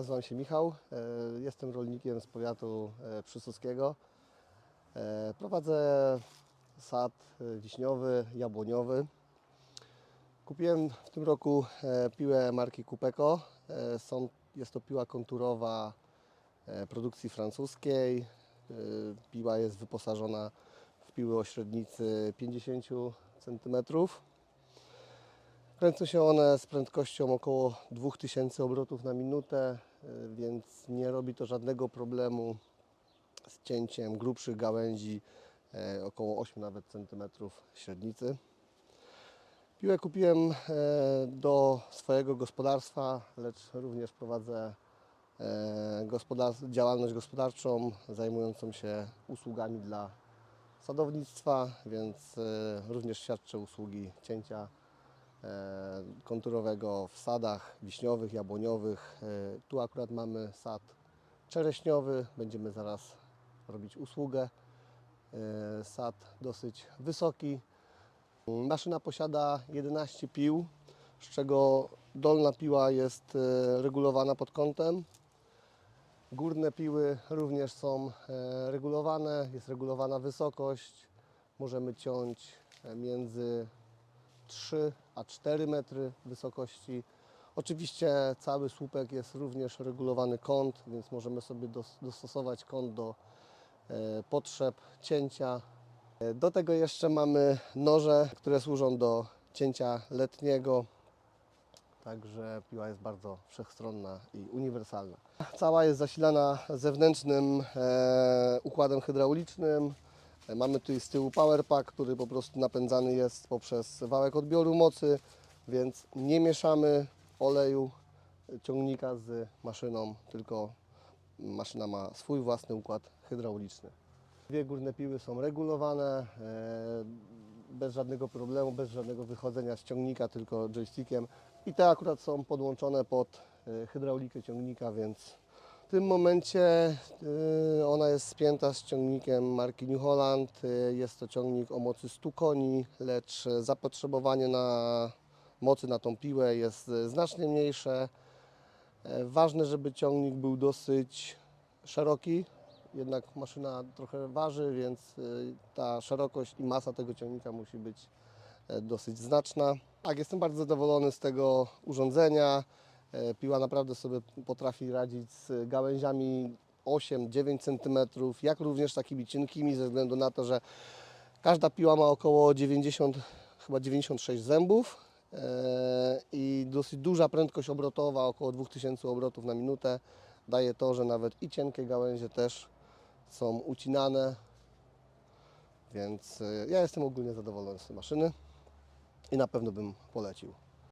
Nazywam się Michał, e, jestem rolnikiem z powiatu e, przysłuskiego. E, Prowadzę sad wiśniowy, jabłoniowy. Kupiłem w tym roku piłę marki Kupeko. Jest to piła konturowa produkcji francuskiej. Piła jest wyposażona w piły o średnicy 50 cm. Kręcą się one z prędkością około 2000 obrotów na minutę, więc nie robi to żadnego problemu z cięciem grubszych gałęzi, e, około 8 nawet centymetrów średnicy. Piłę kupiłem e, do swojego gospodarstwa, lecz również prowadzę działalność gospodarczą zajmującą się usługami dla sadownictwa, więc również świadczę usługi cięcia konturowego w sadach wiśniowych, jabłoniowych. E, Tu akurat mamy sad czereśniowy, będziemy zaraz robić usługę. E, Sad dosyć wysoki. Maszyna posiada 11 pił, z czego dolna piła jest e, regulowana pod kątem. Górne piły również są e, regulowane, jest regulowana wysokość. Możemy ciąć e, między 3 a 4 metry wysokości. Oczywiście cały słupek jest również regulowany kąt, więc możemy sobie dos- dostosować kąt do e, potrzeb cięcia. E, Do tego jeszcze mamy noże, które służą do cięcia letniego. Także piła jest bardzo wszechstronna i uniwersalna. Cała jest zasilana zewnętrznym e, układem hydraulicznym. E, Mamy tutaj z tyłu powerpack, który po prostu napędzany jest poprzez wałek odbioru mocy, więc nie mieszamy oleju ciągnika z maszyną, tylko maszyna ma swój własny układ hydrauliczny. Dwie górne piły są regulowane e, bez żadnego problemu, bez żadnego wychodzenia z ciągnika, tylko joystickiem. I te akurat są podłączone pod e, hydraulikę ciągnika, więc w tym momencie e, ona jest spięta z ciągnikiem marki New Holland. E, Jest to ciągnik o mocy 100 koni, lecz zapotrzebowanie na mocy na tą piłę jest e, znacznie mniejsze. Ważne, żeby ciągnik był dosyć szeroki, jednak maszyna trochę waży, więc y, ta szerokość i masa tego ciągnika musi być dosyć znaczna. Tak, jestem bardzo zadowolony z tego urządzenia. E, Piła naprawdę sobie potrafi radzić z gałęziami 8-9 cm, jak również takimi cienkimi, ze względu na to, że każda piła ma około 90, chyba 96 zębów e, i dosyć duża prędkość obrotowa, około 2000 obrotów na minutę. Daje to, że nawet i cienkie gałęzie też są ucinane, więc e, ja jestem ogólnie zadowolony z tej maszyny i na pewno bym polecił.